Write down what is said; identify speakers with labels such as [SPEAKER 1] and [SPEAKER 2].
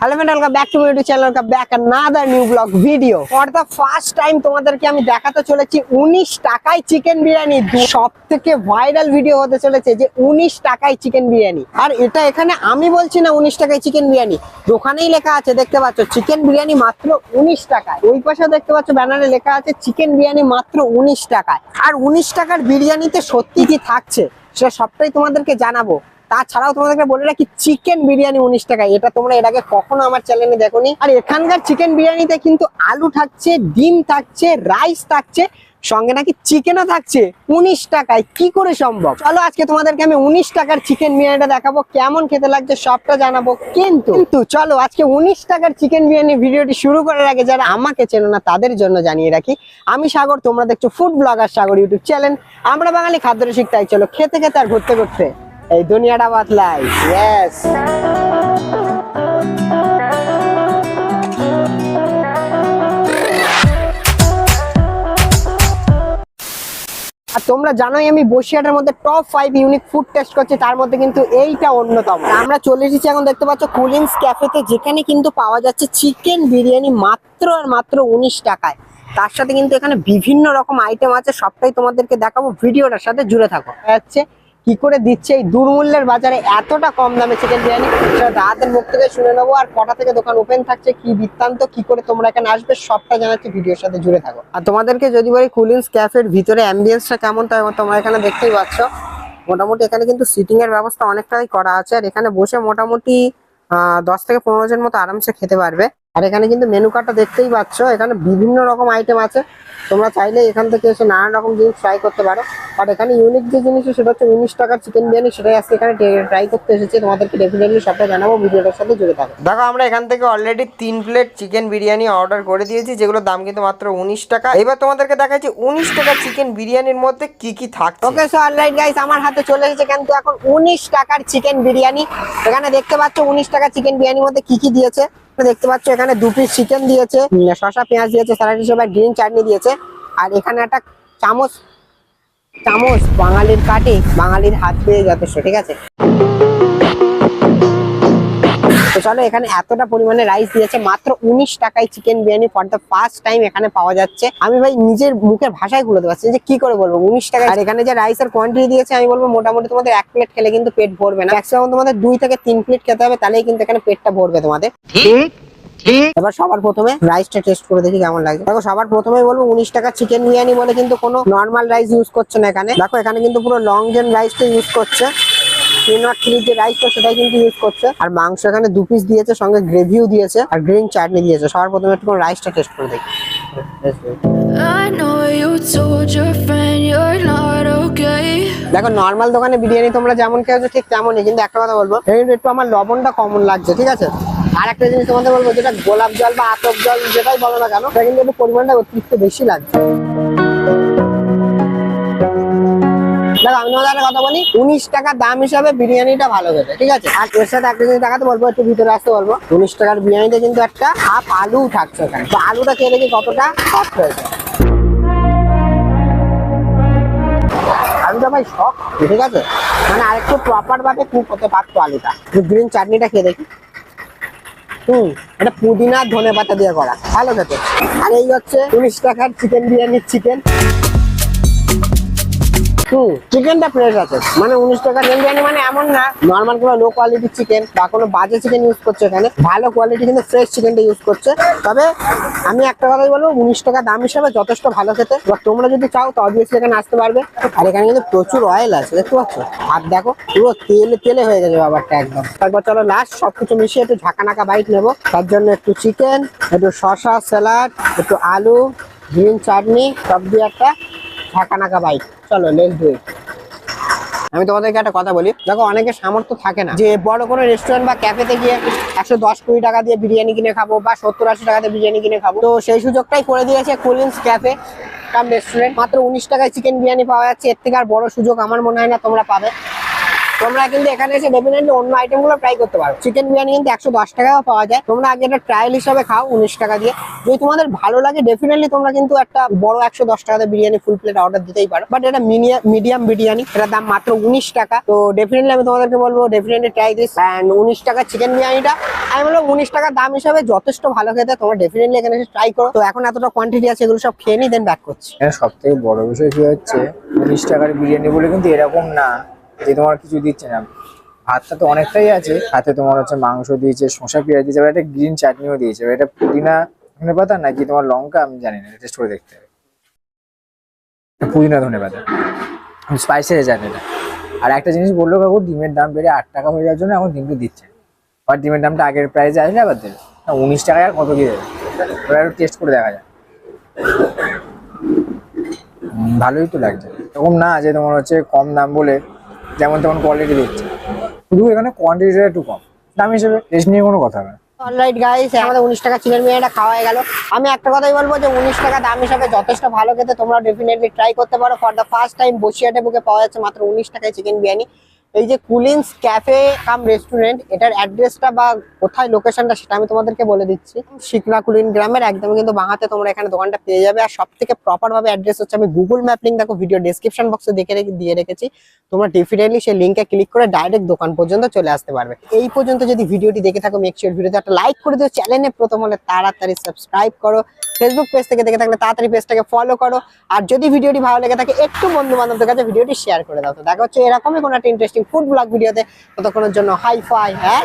[SPEAKER 1] Hello back to channel new video the first time তোমাদেরকে আমি দেখাতে চলেছি উনিশ টাকায় চিকেন বিরিয়ানি। সব থেকে ভাইরাল ভিডিও হতে চলেছে যে উনিশ টাকায় চিকেন বিরিয়ানি। আর এটা এখানে আমি বলছি না উনিশ টাকায় চিকেন বিরিয়ানি। দোকানেই লেখা আছে, দেখতে পাচ্ছ চিকেন বিরিয়ানি মাত্র উনিশ টাকায়। ওই পাশে দেখতে পাচ্ছ ব্যানারে লেখা আছে চিকেন বিরিয়ানি মাত্র উনিশ টাকায়। আর উনিশ টাকার বিরিয়ানিতে সত্যি কি থাকছে, সেটা সবটাই তোমাদেরকে জানাব। তাছাড়াও তোমাদেরকে বলে রাখি চিকেন বিরিয়ানি উনিশ টাকায়। এটা তোমরা এর আগে কখনো আমার চ্যানেলে দেখোনি। আর এখানকার চিকেন বিরিয়ানিতে কিন্তু আলু থাকছে, ডিম থাকছে রাইস থাকছে, সঙ্গে নাকি চিকেনও থাকছে। উনিশ টাকায়। কি করে সম্ভব? চলো আজকে তোমাদেরকে আমি উনিশ টাকার চিকেন বিরিয়ানিটা দেখাবো, কেমন খেতে লাগছে সবটা জানাব। কিন্তু কিন্তু চলো আজকে উনিশ টাকার চিকেন বিরিয়ানি ভিডিওটি শুরু করার আগে যারা আমাকে চেনো না, তাদের জন্য জানিয়ে রাখি, আমি সাগর, তোমরা দেখছ food blogger Sagar YouTube channel আমরা বাঙালি খাদ্য রসিক, তাই চলো খেতে খেতে আর ঘুরতে ঘুরতে। এই দুনিয়াটা ইয়েস আর তোমরা জানোই আমি বসিরহাটের মধ্যে top five unique food test করছি, তার মধ্যে কিন্তু এইটা অন্যতম। আমরা চলে এসেছি এখন দেখতে পাচ্ছ কুলিংস ক্যাফেতে যেখানে কিন্তু পাওয়া যাচ্ছে চিকেন বিরিয়ানি মাত্র আর মাত্র উনিশ টাকায়। তার সাথে কিন্তু এখানে বিভিন্ন রকম আইটেম আছে, সবটাই তোমাদেরকে দেখাবো, ভিডিওটার সাথে জুড়ে থাকো। হচ্ছে কি করে দিচ্ছে এই দুর্মূল্যের বাজারে? এতটা কম দামে চিকেন বিরিয়ানি। সেটা দাদাদের মুখ থেকে শুনে নেব। আর কটা থেকে দোকান ওপেন থাকছে, কি বৃত্তান্ত, কি করে তোমরা এখানে আসবে, সবটা জানাচ্ছি ভিডিওর সাথে জুড়ে থাকো। আর তোমাদেরকে যদি বলি কুলিংস ক্যাফের ভিতরে অ্যাম্বিয়েন্সটা কেমন তাই তোমরা এখানে দেখতেই পাচ্ছ। মোটামুটি এখানে কিন্তু সিটিং এর ব্যবস্থা অনেকটাই করা আছে। আর এখানে বসে মোটামুটি দশ থেকে পনেরো জন মতো আরামসে খেতে পারবে। আর এখানে কিন্তু মেনু কার্ডটা দেখতেই পাচ্ছ। এখানে বিভিন্ন রকম আইটেম আছে। তোমরা চাইলে এখান থেকে এসে নানান রকম জিনিস ট্রাই করতে পারো। আর এখানে ইউনিক যে জিনিস সেটা হচ্ছে উনিশ টাকার চিকেন বিরিয়ানি সেটাই আজকে এখানে ট্রাই করতে এসেছি। তোমাদেরকে ডেফিনেটলি সবটা জানাব ভিডিওটার সাথে জুড়ে থাকো। দেখো আমরা এখান থেকে অলরেডি তিন প্লেট চিকেন বিরিয়ানি অর্ডার করে দিয়েছি যেগুলোর দাম কিন্তু মাত্র উনিশ টাকা। এবার তোমাদেরকে দেখাচ্ছি উনিশ টাকা চিকেন বিরিয়ানির মধ্যে কি কি থাকছে। ওকে সো অলরাইট গাইস আমার হাতে চলে এসেছে কিন্তু এখন উনিশ টাকার চিকেন বিরিয়ানি। এখানে দেখতে পাচ্ছ উনিশ টাকার চিকেন বিরিয়ানির মধ্যে কি কি দিয়েছে? দেখতে পাচ্ছ এখানে দু পিস চিকেন দিয়েছে শসা পেঁয়াজ দিয়েছে স্যালাড হিসেবে গ্রিন চাটনি দিয়েছে। আর এখানে একটা চামচ চামচ বাঙালির কাটে বাঙালির হাত পেয়ে যথেষ্ট, ঠিক আছে? চলো, এখানে এতটা পরিমাণে রাইস দিয়েছে, মাত্র উনিশ টাকায় chicken biryani for the first time এখানে পাওয়া যাচ্ছে। আমি ভাই নিজের মুখের ভাষায় খুলে পারছি যে কি করে বলব, উনিশ টাকা আর এখানে যে রাইসের কোয়ান্টিটি দিয়েছে, আমি বলব মোটামুটি তোমাদের এক প্লেট খেলে কিন্তু পেট ভরবে না। ম্যাক্সিমাম তোমাদের দুই থেকে তিন প্লেট খেতে হবে, তাহলেই কিন্তু এখানে পেটটা ভরবে তোমাদের। এবার সবার প্রথমে রাইসটা টেস্ট করে দেখি কেমন লাগে দেখো সবার প্রথমে বলব উনিশ টাকা চিকেন বিরিয়ানি বলে কিন্তু কোনো নর্মাল রাইস ইউজ করছে না এখানে। দেখো এখানে কিন্তু পুরো লং জেন রাইসটা ইউজ করছে যে রাইসটা সেটাই কিন্তু ইউজ করছে। আর মাংস এখানে দু পিস দিয়েছে সঙ্গে গ্রেভিও দিয়েছে আর গ্রিন চাটনি দিয়েছে। সবার প্রথমে একটু রাইসটা টেস্ট করে দেখি. দেখো নর্মাল দোকানে বিরিয়ানি তোমরা যেমন খেয়েছো ঠিক তেমনই। কিন্তু একটা কথা বলব একটু আমার লবণটা কমন লাগছে ঠিক আছে? আর একটা জিনিস তোমাদের বলব, যেটা গোলাপ জল বা আতপ জল যেটাই বলো না কেন, সেটা কিন্তু একটু পরিমাণটা অতিরিক্ত বেশি লাগছে। দাম হিসাবে বিরিয়ানিটা ভালো ভিতরে উনিশ টাকার কিন্তু একটা হাফ আলু থাকছে তো আলুটা খেয়ে দেখি কতটা হয়েছে। আলুটা ভাই শখ ঠিক আছে? মানে আরেকটু প্রপার ভাবে কুক হতে পারতো আলুটা। গ্রিন চাটনিটা খেয়ে দেখি। হুম, এটা পুদিনা ধনে পাতা দিয়ে করা। ভালো খেতে। আর এই হচ্ছে উনিশ টাকার চিকেন বিরিয়ানির চিকেন হুম চিকেনটা ফ্রেশ আছে। মানে উনিশ বিরিয়ানি মানে এমন না নর্মাল কোনো লো চিকেন বা কোনো বাজে চিকেন ইউজ করছে এখানে। ভালো কোয়ালিটি কিন্তু ফ্রেশ চিকেনটা ইউজ করছে। তবে আমি একটা কথাই বলব, উনিশ দাম হিসাবে যথেষ্ট ভালো খেতে। এবার তোমরা যদি চাও এখানে আসতে পারবে। আর এখানে কিন্তু প্রচুর অয়েল আছে, দেখতে পাচ্ছ? আর দেখো, পুরো তেলে তেলে হয়ে গেছে ব্যাপারটা একদম। তারপর চলো লাস্ট সবকিছু মিশিয়ে একটু ঝাঁকানাকা বাইট নেব। তার জন্য একটু চিকেন একটু শসা স্যালাড একটু আলু গ্রিন চাটনি সব দিয়ে একটা ঝাঁকানাকা বাইক। চলো লেস ডু আমি তোমাদেরকে একটা কথা বলি। দেখো অনেকে সামর্থ্য থাকে না। যে বড় কোনো রেস্টুরেন্ট বা ক্যাফেতে গিয়ে একশো দশ কুড়ি টাকা দিয়ে বিরিয়ানি কিনে খাব বা সত্তর আশি টাকা দিয়ে বিরিয়ানি কিনে খাব। তো সেই সুযোগটাই করে দিয়েছে কুলিন্স ক্যাফে কাম রেস্টুরেন্ট মাত্র উনিশ টাকায় চিকেন বিরিয়ানি পাওয়া যাচ্ছে। এর থেকে আর বড় সুযোগ আমার মনে হয় না তোমরা পাবে। তোমরা কিন্তু এখানে এসে ডেফিনেটলি অন্য আইটেমগুলো ট্রাই করতে পারো। চিকেন বিরিয়ানি কিন্তু একশো দশ টাকাও পাওয়া যায়। তোমরা আগে একটা ট্রায়াল হিসাবে খাও, উনিশ টাকা দিয়ে। যদি তোমাদের ভালো লাগে ডেফিনেটলি তোমরা কিন্তু একটা বড় একশো দশ টাকাতে বিরিয়ানি ফুল প্লেট অর্ডার দিতেই পারো। বাট এটা মিডিয়াম বিরিয়ানি এটার দাম মাত্র উনিশ টাকা। তো ডেফিনেটলি আমি তোমাদেরকে বলব ডেফিনেটলি ট্রাই দিস অ্যান্ড উনিশ টাকা চিকেন বিরিয়ানিটা, আমি বলব উনিশ টাকার দাম হিসাবে যথেষ্ট ভালো খেতে। তোমরা ডেফিনেটলি এখানে এসে ট্রাই করো। তো এখন এতটা কোয়ান্টিটি আছে, এগুলো সব খেয়ে নি দেন ব্যাক করছি।
[SPEAKER 2] সব থেকে বড় বিষয় কি হচ্ছে, উনিশ টাকার বিরিয়ানি বলে কিন্তু এরকম না। যে তোমার কিছু দিচ্ছে না। ভাতটা তো অনেকটাই আছে। হাতে তোমার হচ্ছে মাংস দিয়েছে, শসা পেঁয়াজ দিয়েছে এবার একটা গ্রিন চাটনিও দিয়েছে। এবার এটা পুদিনা ধনে পাতা নাকি তোমার লঙ্কা আমি জানি না টেস্ট করে দেখতে হবে। পুদিনা ধনে পাতা স্পাইসের চাটনিটা আর একটা জিনিস বলল কাকু, ডিমের দাম বেড়ে আট টাকা হয়ে যাওয়ার জন্য এখন ডিমটা দিচ্ছে। আর ডিমের দামটা আগের প্রাইসে আসলে আবার দেবে। উনিশ টাকায় আর কত কি দেবে? ওরা একটু টেস্ট করে দেখা যায় ভালোই তো লাগছে। এরকম না যে তোমার হচ্ছে কম দাম বলে যেমন তেমন কোয়ালিটি দিচ্ছে। শুধু এখানে কোয়ান্টিটিটা একটু কম। দাম হিসেবে রেস্ট নিয়ে কোনো কথা না।
[SPEAKER 1] অলরাইট গাইস আমাদের উনিশ টাকা চিকেন বিরিয়ানিটা খাওয়া হয়ে গেল। আমি একটা কথাই বলব যে, উনিশ টাকা দাম হিসাবে যথেষ্ট ভালো খেতে তোমরা ডেফিনেটলি ট্রাই করতে পারো। ফর দ্য ফার্স্ট টাইম বসিয়াটে বুকে পাওয়া যাচ্ছে মাত্র উনিশ টাকায় চিকেন বিরিয়ানি। এই যে কুলিন্স ক্যাফে কাম রেস্টুরেন্ট, এটার অ্যাড্রেসটা বা কোথায় লোকেশনটা সেটা আমি তোমাদেরকে বলে দিচ্ছি। শিকনা কুলিন গ্রামের একদম কিন্তু বাঁহাতে তোমরা এখানে দোকানটা পেয়ে যাবে। আর সব থেকে প্রপার ভাবে অ্যাড্রেস হচ্ছে, আমি গুগল ম্যাপ লিঙ্ক দেখো ভিডিও ডেসক্রিপশন বক্সে দেখে দিয়ে রেখেছি। তোমরা ডেফিনেটলি সেই লিঙ্কে ক্লিক করে ডাইরেক্ট দোকান পর্যন্ত চলে আসতে পারবে। এই পর্যন্ত যদি ভিডিওটি দেখে থাকো মেক ভিডিওতে একটা লাইক করে দিও। চ্যানেলে প্রথম হলে তাড়াতাড়ি সাবস্ক্রাইব করো। ফেসবুক পেজ থেকে দেখে থাকলে তাড়াতাড়ি পেজটাকে ফলো করো। আর যদি ভিডিওটি ভালো লেগে থাকে, একটু বন্ধু বান্ধবদের কাছে ভিডিওটি শেয়ার করে দাও। তো দেখা হচ্ছে এরকমই কোনো একটা ইন্টারেস্টিং ফুড ব্লগ ভিডিওতে ততক্ষণের জন্য হাই ফাই হ্যাঁ